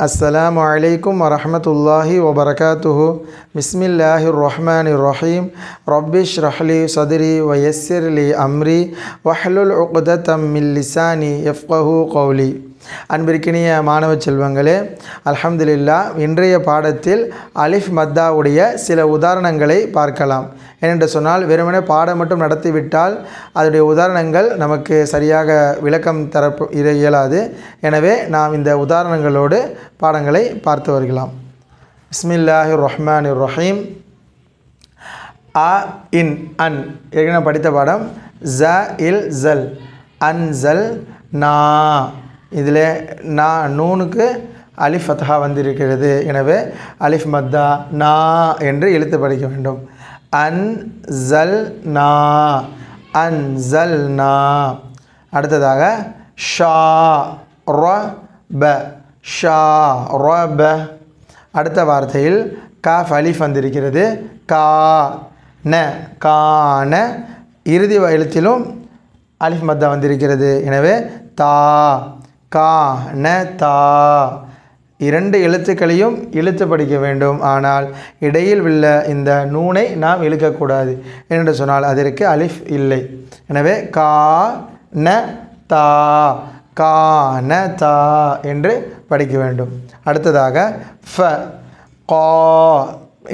السلام عليكم ورحمة الله وبركاته. بسم الله الرحمن الرحيم. رب اشرح لي صدري ويسر لي أمري واحلل عقدة من لساني يفقه قولي. அன்பிற்கினிய மாணவ செல்வங்களே அல்ஹம்துலில்லா இன்றைய பாடத்தில் அலிஃப் மத்தாவுடைய சில உதாரணங்களை பார்க்கலாம். ஏனென்று சொன்னால் வெறுமனே பாடம் மட்டும் நடத்திவிட்டால் அதனுடைய உதாரணங்கள் நமக்கு சரியாக விளக்கம் தர இயலாது. எனவே நாம் இந்த உதாரணங்களோடு பாடங்களை பார்த்து வருகலாம். பிஸ்மில்லாஹி ரஹ்மான் ரஹீம் அ இன் அன். ஏற்கனவே படித்த பாடம் ஜ இல் ஜல். அன் ஜல் நா. இதில் நா நூனுக்கு அலிஃப் ஃபத்ஹா வந்திருக்கிறது. எனவே அலிஃப் மத்தா நா என்று எழுத்து படிக்க வேண்டும். அன் ஜல் நா. அன் ஜல் நா. அடுத்ததாக ஷா. ரொ. ப. ஷா. ரொ. ப. அடுத்த வார்த்தையில் காஃப் அலிஃப் வந்திருக்கிறது. கா. ந. கான இறுதி எழுத்திலும் அலிஃப் மத்தா வந்திருக்கிறது. எனவே தா. கா ந தா. இரண்டு எழுத்துக்களையும் இழுத்து படிக்க வேண்டும். ஆனால் இடையில் உள்ள இந்த நூனை நாம் இழுக்கக்கூடாது என்று சொன்னால் அதற்கு அலிஃப் இல்லை. எனவே கா ந தா. கா ந தா என்று படிக்க வேண்டும். அடுத்ததாக ஃப கா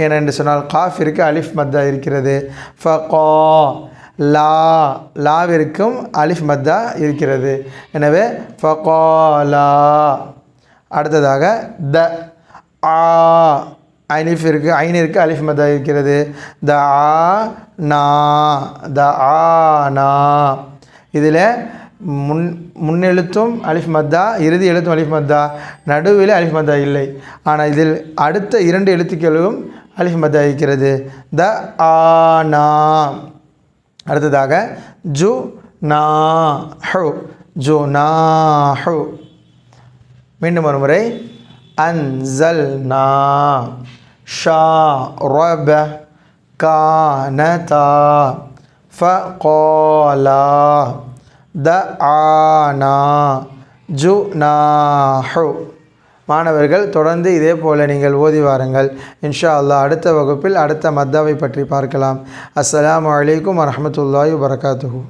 என்று சொன்னால் காஃபிற்கு அலிஃப் மத்தா இருக்கிறது. ஃப கா லா லாவிற்கும் அலிஃப் மத்தா இருக்கிறது. எனவே ஃபகோலா. அடுத்ததாக த ஆ ஐனிஃப் இருக்குது ஐனிற்கு அலிஃப் மத்தா இருக்கிறது. த ஆ நா த ஆ நா. இதில் முன் முன்னெழுத்தும் அலிஃப் மத்தா இறுதி எழுத்தும் அலிஃப் மத்தா நடுவில் அலிஃப் மத்தா இல்லை. ஆனால் இதில் அடுத்த இரண்டு எழுத்துக்களும் அலிஃப் மத்தா இருக்கிறது. த ஆ நா. அடுத்ததாக ஜு நா ஹு ஜு நா ஹு. மீண்டும் ஒரு முறை அன்சல் நா ஷா ரப கானதா ஃபகோலா தஆனா ஜுனாஹு மாணவர்கள் தொடர்ந்து இதே போல் நீங்கள் ஓதி வாருங்கள். இன்ஷா அல்லாஹ் அடுத்த வகுப்பில் அடுத்த மத்தாவை பற்றி பார்க்கலாம். அஸ்லாம் அலைக்கும் வரஹ்மத்துல்லாஹி வபரகாத்துஹு.